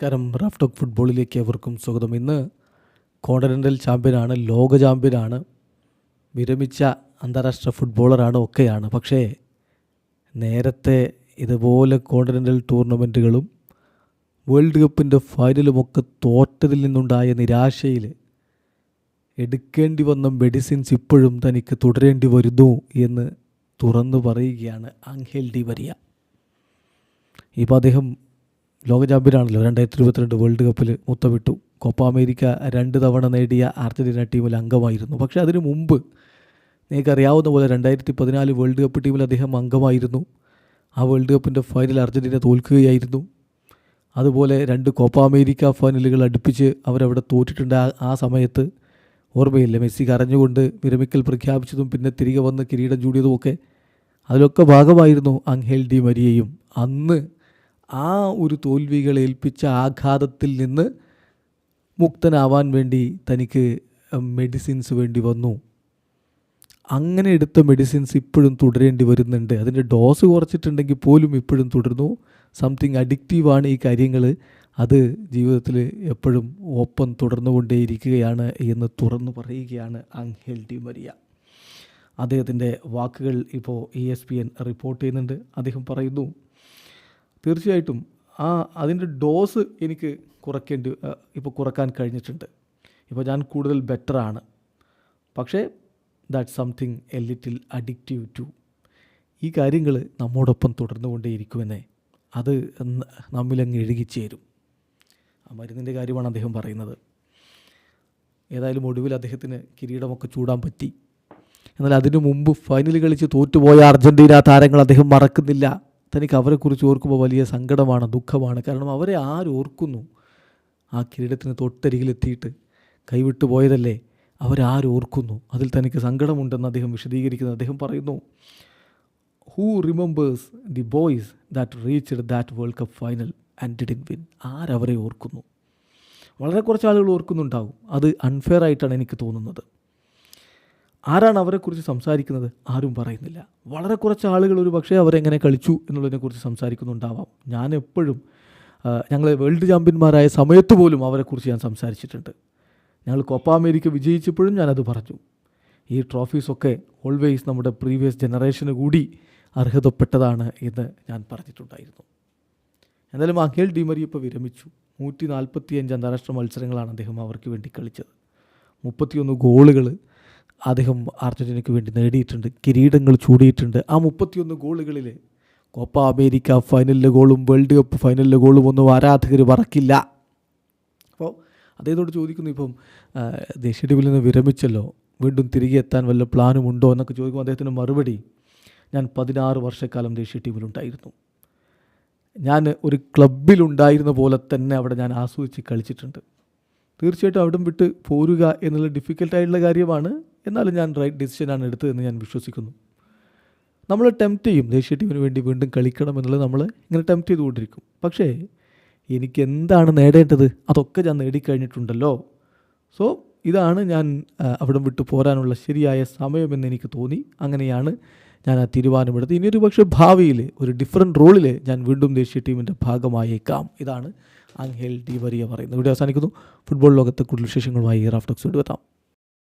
നമസ്കാരം. റാഫ്റ്റോക്ക് ഫുട്ബോളിലേക്ക് എവർക്കും സ്വാഗതം. ഇന്ന് കോണ്ടിനെന്റൽ ചാമ്പ്യനാണ് ലോക ചാമ്പ്യനാണ് വിരമിച്ച അന്താരാഷ്ട്ര ഫുട്ബോളറാണ് ഒക്കെയാണ്. പക്ഷേ നേരത്തെ ഇതുപോലെ കോണ്ടിനെന്റൽ ടൂർണമെന്റുകളും വേൾഡ് കപ്പിന്റെ ഫൈനലുമൊക്കെ തോറ്റതിൽ നിന്നുണ്ടായ നിരാശയിൽ എടുക്കേണ്ടി വന്ന മെഡിസിൻസ് ഇപ്പോഴും തനിക്ക് തുടരേണ്ടി വരുന്നു എന്ന് തുറന്നു പറയുകയാണ് അങ്ഹേൽ ഡി വരിയ ഇപ്പോൾ അദ്ദേഹം ലോക ചാമ്പ്യനാണല്ലോ രണ്ടായിരത്തി ഇരുപത്തിരണ്ട് വേൾഡ് കപ്പിൽ മുത്തമിട്ടു. കോപ്പ അമേരിക്ക രണ്ട് തവണ നേടിയ അർജന്റീന ടീമിൽ അംഗമായിരുന്നു. പക്ഷേ അതിനു മുമ്പ് നിങ്ങൾക്ക് അറിയാവുന്ന പോലെ രണ്ടായിരത്തി പതിനാല് വേൾഡ് കപ്പ് ടീമിൽ അദ്ദേഹം അംഗമായിരുന്നു. ആ വേൾഡ് കപ്പിന്റെ ഫൈനൽ അർജന്റീന തോൽക്കുകയായിരുന്നു. അതുപോലെ രണ്ട് കോപ്പ അമേരിക്ക ഫൈനലുകൾ അടുപ്പിച്ച് അവരവിടെ തോറ്റിട്ടുണ്ട് ആ സമയത്ത്. ഓർമ്മയില്ല? മെസ്സി കരഞ്ഞുകൊണ്ട് വിരമിക്കൽ പ്രഖ്യാപിച്ചതും പിന്നെ തിരികെ വന്ന് കിരീടം ചൂടിയതും ഒക്കെ അതിലൊക്കെ ഭാഗമായിരുന്നു അങ്ഹേൽ ഡി മരിയയും. അന്ന് ആ ഒരു തോൽവികൾ ഏൽപ്പിച്ച ആഘാതത്തിൽ നിന്ന് മുക്തനാവാൻ വേണ്ടി തനിക്ക് മെഡിസിൻസ് വേണ്ടി വന്നു. അങ്ങനെ എടുത്ത മെഡിസിൻസ് ഇപ്പോഴും തുടരേണ്ടി വരുന്നുണ്ട്. അതിന്റെ ഡോസ് കുറച്ചിട്ടുണ്ടെങ്കിൽ പോലും ഇപ്പോഴും തുടരുന്നു. സംതിങ് അഡിക്റ്റീവാണ് ഈ കാര്യങ്ങൾ. അത് ജീവിതത്തിൽ എപ്പോഴും ഒപ്പം തുടർന്നുകൊണ്ടേയിരിക്കുകയാണ് എന്ന് തുറന്നു പറയുകയാണ് അങ്ഹേൽ ഡി മരിയ. അദ്ദേഹത്തിന്റെ വാക്കുകൾ ഇപ്പോൾ E S P N report ചെയ്യുന്നുണ്ട്. അദ്ദേഹം പറയുന്നു തീർച്ചയായിട്ടും ആ അതിന്റെ ഡോസ് എനിക്ക് കുറയ്ക്കേണ്ടി ഇപ്പോൾ കുറയ്ക്കാൻ കഴിഞ്ഞിട്ടുണ്ട്. ഇപ്പോൾ ഞാൻ കൂടുതൽ ബെറ്ററാണ് പക്ഷേ that something a little addictive to ഈ കാര്യങ്ങൾ നമ്മോടൊപ്പം തുടർന്നുകൊണ്ടേയിരിക്കുമെന്നേ അത് നമ്മിലങ്ങ് എഴുകിച്ചേരും ആ മരുന്നിന്റെ കാര്യമാണ് അദ്ദേഹം പറയുന്നത്. ഏതായാലും ഒടുവിൽ അദ്ദേഹത്തിന് കിരീടമൊക്കെ ചൂടാൻ പറ്റി. എന്നാൽ അതിനു മുമ്പ് ഫൈനൽ കളിച്ച് തോറ്റുപോയ അർജന്റീന താരങ്ങൾ അദ്ദേഹം മറക്കുന്നില്ല. തനിക്ക് അവരെക്കുറിച്ച് ഓർക്കുമ്പോൾ വലിയ സങ്കടമാണ് ദുഃഖമാണ്. കാരണം അവരെ ആരോർക്കുന്നു ആ കിരീടത്തിന് തൊട്ടരികിലെത്തിയിട്ട് കൈവിട്ടു പോയതല്ലേ? അവരാരോർക്കുന്നു അതിൽ തനിക്ക് സങ്കടമുണ്ടെന്ന് അദ്ദേഹം വിശദീകരിക്കുന്നത് അദ്ദേഹം പറയുന്നു who remembers the boys that reached that world cup final and didn't win ആരവരെ ഓർക്കുന്നു? വളരെ കുറച്ച് ആളുകൾ ഓർക്കുന്നുണ്ടാവും. അത് അൺഫെയർ ആയിട്ടാണ് എനിക്ക് തോന്നുന്നത്. ആരാണ് അവരെക്കുറിച്ച് സംസാരിക്കുന്നത്? ആരും പറയുന്നില്ല. വളരെ കുറച്ച് ആളുകൾ ഒരു പക്ഷേ അവരെങ്ങനെ കളിച്ചു എന്നുള്ളതിനെക്കുറിച്ച് സംസാരിക്കുന്നുണ്ടാവാം. ഞാൻ എപ്പോഴും ഞങ്ങൾ വേൾഡ് ചാമ്പ്യന്മാരായ സമയത്ത് പോലും അവരെക്കുറിച്ച് ഞാൻ സംസാരിച്ചിട്ടുണ്ട്. ഞങ്ങൾ കോപ്പ അമേരിക്ക വിജയിച്ചപ്പോഴും ഞാനത് പറഞ്ഞു. ഈ ട്രോഫീസൊക്കെ ഓൾവേസ് നമ്മുടെ പ്രീവിയസ് ജനറേഷന് കൂടി അർഹതപ്പെട്ടതാണ് എന്ന് ഞാൻ പറഞ്ഞിട്ടുണ്ടായിരുന്നു. എന്തായാലും അഖിൽ ഡിമരി ഇപ്പോൾ വിരമിച്ചു. നൂറ്റി നാൽപ്പത്തി അഞ്ച് അന്താരാഷ്ട്ര മത്സരങ്ങളാണ് അദ്ദേഹം അവർക്ക് വേണ്ടി കളിച്ചത്. മുപ്പത്തിയൊന്ന് ഗോളുകൾ അദ്ദേഹം അർജന്റീനയ്ക്ക് വേണ്ടി നേടിയിട്ടുണ്ട് കിരീടങ്ങൾ ചൂടിയിട്ടുണ്ട്. ആ മുപ്പത്തിയൊന്ന് ഗോളുകളിൽ കോപ്പ അമേരിക്ക ഫൈനലിലെ ഗോളും വേൾഡ് കപ്പ് ഫൈനലിലെ ഗോളും ഒന്നും ആരാധകർ മറക്കില്ല അപ്പോൾ അദ്ദേഹത്തോട് ചോദിക്കുന്നു ഇപ്പം ദേശീയ ടീമിൽ നിന്ന് വിരമിച്ചല്ലോ വീണ്ടും തിരികെ എത്താൻ വല്ല പ്ലാനും ഉണ്ടോ എന്നൊക്കെ ചോദിക്കുമ്പോൾ അദ്ദേഹത്തിന് മറുപടി ഞാൻ പതിനാറ് വർഷക്കാലം ദേശീയ ടീമിലുണ്ടായിരുന്നു. ഞാൻ ഒരു ക്ലബിലുണ്ടായിരുന്ന പോലെ തന്നെ അവിടെ ഞാൻ ആസ്വദിച്ച് കളിച്ചിട്ടുണ്ട്. തീർച്ചയായിട്ടും അവിടം വിട്ട് പോരുക എന്നുള്ള ഡിഫിക്കൽട്ടായിട്ടുള്ള കാര്യമാണ്. എന്നാലും ഞാൻ റൈറ്റ് ഡിസിഷനാണ് എടുത്തതെന്ന് ഞാൻ വിശ്വസിക്കുന്നു. നമ്മൾ ടെംപ്റ്റ് ചെയ്യും. ദേശീയ ടീമിന് വേണ്ടി വീണ്ടും കളിക്കണം എന്നുള്ളത് നമ്മൾ ഇങ്ങനെ ടെംപ്റ്റ് ചെയ്തുകൊണ്ടിരിക്കും. പക്ഷേ എനിക്ക് എന്താണ് നേടേണ്ടത്? അതൊക്കെ ഞാൻ നേടിക്കഴിഞ്ഞിട്ടുണ്ടല്ലോ. സോ ഇതാണ് ഞാൻ അവിടെ വിട്ട് പോരാനുള്ള ശരിയായ സമയമെന്ന് എനിക്ക് തോന്നി. അങ്ങനെയാണ് ഞാൻ ആ തീരുമാനമെടുത്ത് ഇനിയൊരു പക്ഷേ ഭാവിയിൽ ഒരു ഡിഫറെന്റ് റോളിൽ ഞാൻ വീണ്ടും ദേശീയ ടീമിന്റെ ഭാഗമായേക്കാം. ഇതാണ് അങ്ഹേൽ ഡി വരിയ പറയുന്നത്. ഇവിടെ അവസാനിക്കുന്നു. ഫുട്ബോൾ ലോകത്തെ കൂടുതൽ വിശേഷങ്ങളുമായി റാഫ്റ്റോക്സ് എത്താം.